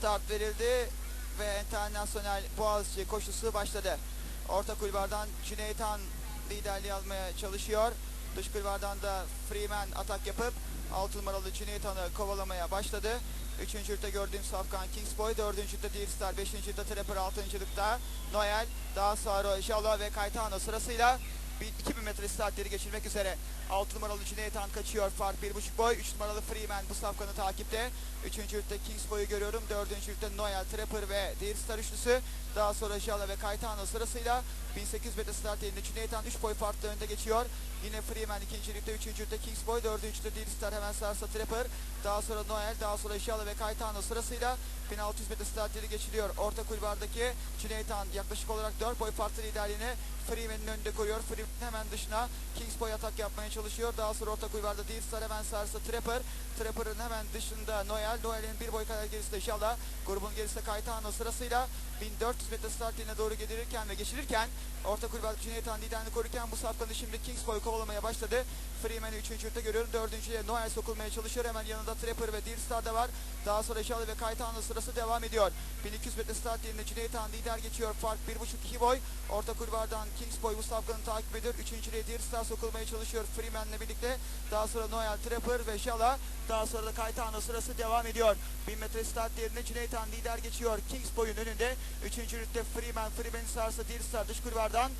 start verildi ve internasyonel Boğaziçi koşusu başladı. Orta kulvardan Cüneyt Han liderliği almaya çalışıyor. Dış kulvardan da Freeman atak yapıp 6 numaralı Cüneyt Han'ı kovalamaya başladı. Üçüncülükte gördüğüm Safkan Kingsboy, dördüncülükte Deerstar, beşincülükte Trapper, altıncılıkta Noel, daha sonra Jalo ve Kaytano sırasıyla 2000 metre startleri geçirmek üzere. 6 numaralı Cüneyt Han kaçıyor fark 1.5 boy. 3 numaralı Freeman bu safkanı takipte. 3. ülkte Kingsboy'u görüyorum. 4. ülkte Noel, Trapper ve Deerstar üçlüsü. Daha sonra Jala ve Kaytano sırasıyla 1800 metre start yerinde Cüneyt Han 3 boy farklı önde geçiyor. Yine Freeman 2. ülkte, 3. ülkte Kingsboy, 4. ülkte Deerstar hemen sağırsa Trapper. Daha sonra Noel, daha sonra Jala ve Kaytano sırasıyla 1600 metre yeri geçiliyor. Orta kulvardaki Cüneyt yaklaşık olarak 4 boy farklı liderliğini Freeman'in önünde koruyor. Freeman hemen dışına Kingsboy atak yapmaya çalışıyor. Daha sonra orta kulvarda Deerstar hemen sağırsa Trapper. Trapper'ın hemen dışında Noel. Noel'in bir boy kadar gerisinde Jala. Grubun gerisinde Kaytano sırasıyla 1400 metre start doğru gelirken ve geçilirken orta kulvarda Cüneyt Han liderini korurken bu safkanı şimdi Kingsboy kovalamaya başladı. Freeman'ı 3. ürte görüyorum. 4. Noel sokulmaya çalışıyor. Hemen yanında Trapper ve Deerstar da var. Daha sonra Jala ve Kaytano sırası devam ediyor. 1200 metre start yerine Cüneyt Han lider geçiyor. Fark 1.5-2 boy. Orta kulvardan Kingsboy bu safkanı takip ediyor. 3. Deerstar sokulmaya çalışıyor Freeman'le birlikte. Daha sonra Noel, Trapper ve Jala. Daha sonra da Kaytano sırası devam ediyor. 1000 metre start yerine Cüneyt Han lider geçiyor. Kingsboy'un önünde. 3. rütte Freeman, Freeman'in sağırsa Deerstar dış kulvardan.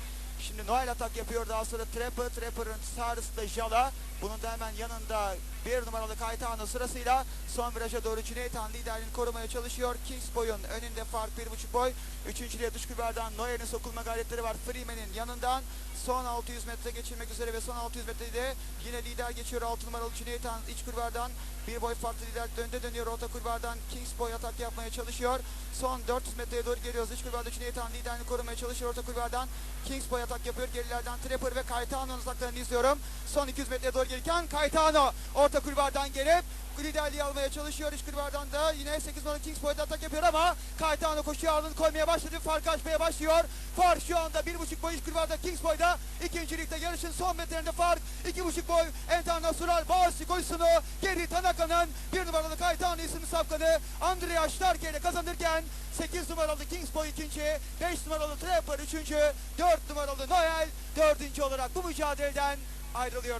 Şimdi Noel atak yapıyor. Daha sonra Trapper, Trapper'ın sağrısı da Jala. Bunun da hemen yanında bir numaralı Kaytano sırasıyla son viraja doğru Cüneyt Han liderliğini korumaya çalışıyor. Kingsboy'un önünde fark 1.5 boy. Üçüncülüğe dış kulvardan Noel'in sokulma gayretleri var. Freeman'in yanından son 600 metre geçirmek üzere ve son 600 metrede yine lider geçiyor 6 numaralı Cüneyt Han iç kulvardan bir boy farklı lider önde dönüyor orta kulvardan Kingsboy atak yapmaya çalışıyor. Son 400 metreye doğru geliyoruz. İç kulvarda Cüneyt Han liderini korumaya çalışıyor orta kulvardan. Kingsboy atak yapıyor. Gerilerden Trapper ve Kaytano'nun uzaklarını izliyorum. Son 200 metreye doğru gelirken Kaytano orta kulvardan gelip liderliği almaya çalışıyor. İç kulvardan da yine 8 numaralı Kingsboy'da atak yapıyor ama Kaytano koşuya ağırlığını koymaya başladı. Fark açmaya başlıyor. Fark şu anda 1.5 boy iç kulvarda Kingsboy'da. ikincilikte yarışın son metrelerinde fark 2.5 boy Internasyonel Boğaziçi koşusunu geri Tanaka'nın bir numaralı Kaytano isimli safkanı Andrea Starke ile kazanırken 8 numaralı Kingsboy ikinci, 5 numaralı Trapper üçüncü, 4 numaralı Noel dördüncü olarak bu mücadeleden ayrılıyorlar.